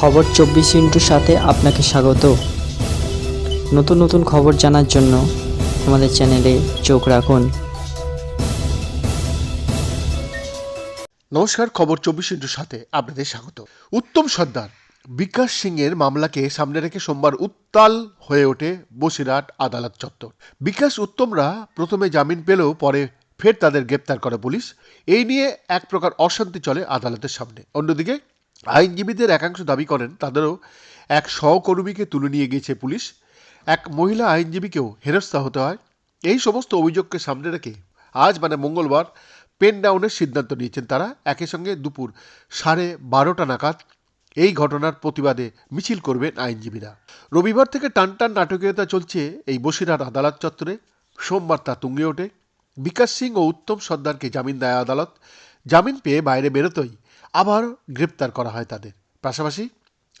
খবর চব্বিশ ইন্টুর সাথে আপনাকে স্বাগত। নতুন নতুন খবর জানার জন্য আমাদের চ্যানেলে চোখ রাখুন। নমস্কার, খবর চব্বিশ ইন্টুর সাথে আপনাদের স্বাগত। উত্তম সর্দার, বিকাশ সিংয়ের মামলাকে সামনে রেখে সোমবার উত্তাল হয়ে ওঠে বসিরহাট আদালত চত্বর। বিকাশ উত্তমরা প্রথমে জামিন পেলেও পরে ফের তাদের গ্রেপ্তার করে পুলিশ। এই নিয়ে এক প্রকার অশান্তি চলে আদালতের সামনে। অন্যদিকে আইনজীবীদের একাংশ দাবি করেন, তাদেরও এক সহকর্মীকে তুলে নিয়ে গিয়েছে পুলিশ। এক মহিলা আইনজীবীকেও হেনস্থা হতে হয়। এই সমস্ত অভিযোগকে সামনে রেখে আজ মানে মঙ্গলবার পেন ডাউনের সিদ্ধান্ত নিয়েছেন তারা। একই সঙ্গে দুপুর সাড়ে বারোটা নাগাদ এই ঘটনার প্রতিবাদে মিছিল করবেন আইনজীবীরা। রবিবার থেকে টানটান নাটকীয়তা চলছে এই বসিরহাট আদালত চত্বরে। সোমবার তা তুঙ্গে ওঠে। বিকাশ সিং ও উত্তম সর্দারকে জামিন দেয় আদালত। জামিন পেয়ে বাইরে বেরোতেই আবার গ্রেপ্তার করা হয় তাদের। পাশাপাশি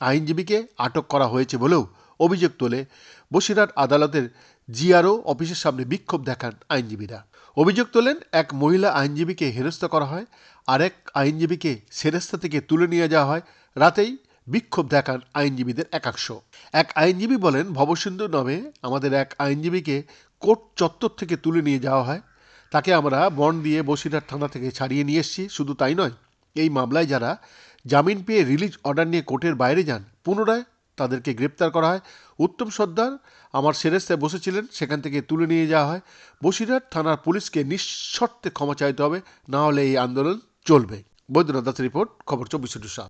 আইনজীবীকে আটক করা হয়েছে বলেও অভিযোগ তোলে বসিরহাট আদালতের জিআরও অফিসের সামনে বিক্ষোভ দেখান আইনজীবীরা। অভিযোগ তোলেন, এক মহিলা আইনজীবীকে হেনস্থা করা হয় আর এক আইনজীবীকে সেরেস্তা থেকে তুলে নিয়ে যাওয়া হয়। রাতেই বিক্ষোভ দেখান আইনজীবীদের একাংশ। এক আইনজীবী বলেন, ভবসিন্ধু নামে আমাদের এক আইনজীবীকে কোর্ট চত্বর থেকে তুলে নিয়ে যাওয়া হয়। তাকে আমরা বন্ড দিয়ে বসিরহাট থানা থেকে ছাড়িয়ে নিয়ে এসেছি, শুধু তাই নয় এই মামলায় যারা জামিন পেয়ে রিলিজ অর্ডার নিয়ে কোর্টের বাইরে যান, পুনরায় তাদেরকে গ্রেপ্তার করা হয়। উত্তম সর্দার আমার সেরেস্তায় বসেছিলেন, সেখান থেকে তুলে নিয়ে যাওয়া হয়। বসিরহাট থানার পুলিশকে নিঃশর্তে ক্ষমা চাইতে হবে, না হলে এই আন্দোলন চলবে। বৈদ্যনাথ দাসের রিপোর্ট, খবর চব্বিশ